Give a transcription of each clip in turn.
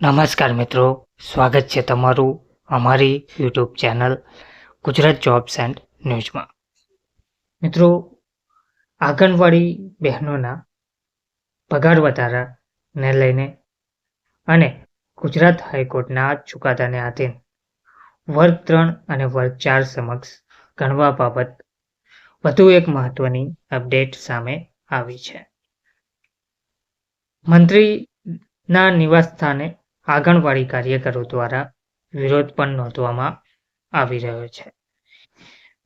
નમસ્કાર મિત્રો, સ્વાગત છે તમારું અમારી YouTube channel Gujarat jobs and ન્યૂઝમાં. મિત્રો, આંગણવાડી બહેનોના પગાર વધારાને લઈને અને ગુજરાત હાઈકોર્ટના ચુકાદાને આધીન વર્ગ ત્રણ અને વર્ગ ચાર સમક્ષ ગણવા બાબત વધુ એક મહત્વની અપડેટ સામે આવી છે. મંત્રીના નિવાસસ્થાને આંગણવાડી કાર્યકરો દ્વારા વિરોધ પણ નોંધવામાં આવી રહ્યો છે.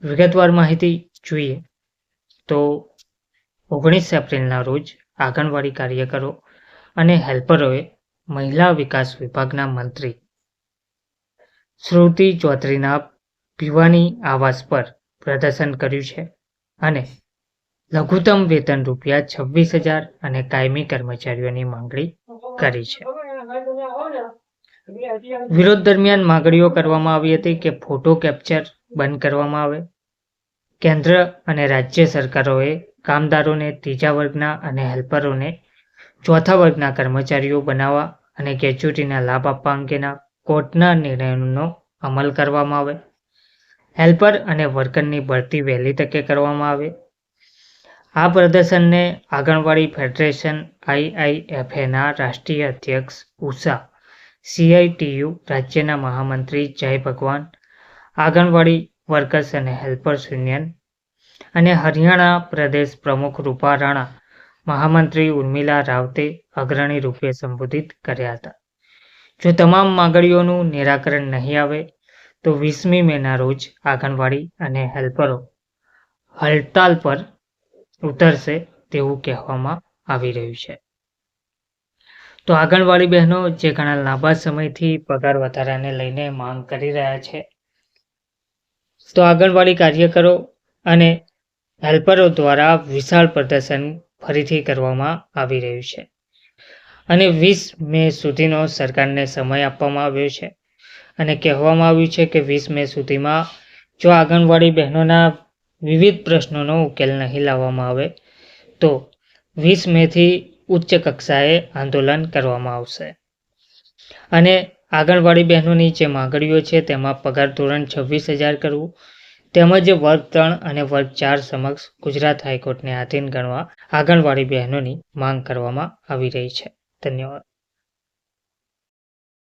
વિગતવાર માહિતી જોઈએ તો ઓગણીસ એપ્રિલના રોજ આંગણવાડી કાર્યકરો અને હેલ્પરોએ મહિલા વિકાસ વિભાગના મંત્રી શ્રુતિ ચૌધરીના પીવાની આવાસ પર પ્રદર્શન કર્યું છે અને લઘુત્તમ વેતન રૂપિયા છવ્વીસ હજાર અને કાયમી કર્મચારીઓની માંગણી કરી છે. વિરોધ દરમિયાન માંગણીઓ કરવામાં આવી હતી કે ફોટો કેપ્ચર બંધ કરવામાં આવે. કેન્દ્ર અને રાજ્ય સરકારોએ કામદારોને ત્રીજા વર્ગના અને હેલ્પરોને ચોથા વર્ગના કર્મચારીઓ બનાવવા અને ગ્રેચ્યુટીના લાભ આપવા અંગેના કોર્ટના નિર્ણયનો અમલ કરવામાં આવે. હેલ્પર અને વર્કરની ભરતી વહેલી તકે કરવામાં આવે. આ પ્રદર્શનને આંગણવાડી ફેડરેશન આઈઆઈએફએના રાષ્ટ્રીય અધ્યક્ષ ઉષા સીઆઈટીયુ રાજ્યના મહામંત્રી જય ભગવાન, આંગણવાડી વર્કર્સ અને હેલ્પર્સ યુનિયન અને હરિયાણા પ્રદેશ પ્રમુખ રૂપા રાણા, મહામંત્રી ઉર્મિલા રાવતે અગ્રણી રૂપે સંબોધિત કર્યા હતા. જો તમામ માગણીઓનું નિરાકરણ નહીં આવે, તો વીસમી મેના રોજ આંગણવાડી અને હેલ્પરો હડતાલ પર ઉતરશે તેવું કહેવામાં આવી રહ્યું છે. તો આંગણવાડી બહેનો જે ઘણા લાંબા સમયથી પગાર વધારાને લઈને માંગ કરી રહ્યા છે. તો આંગણવાડી કાર્યકરો અને હેલ્પરો દ્વારા વિશાળ પ્રદર્શન ફરીથી કરવામાં આવી રહ્યું છે. અને વીસ મે સુધીનો સરકારને સમય આપવામાં આવ્યો છે. અને કહેવામાં આવ્યું છે કે વીસ મે સુધીમાં જો આંગણવાડી બહેનોના વિવિધ પ્રશ્નોનો ઉકેલ નહીં લાવવામાં આવે, તો વીસ મેથી ઉચ્ચ કક્ષાએ આંદોલન કરવામાં આવશે. અને આંગણવાડી બહેનોની જે માંગણીઓ છે, તેમાં પગાર ધોરણ છવ્વીસ હજાર કરવું, તેમજ વર્ગ ત્રણ અને વર્ગ ચાર સમક્ષ ગુજરાત હાઈકોર્ટને આધીન ગણવા આંગણવાડી બહેનોની માંગ કરવામાં આવી રહી છે. ધન્યવાદ.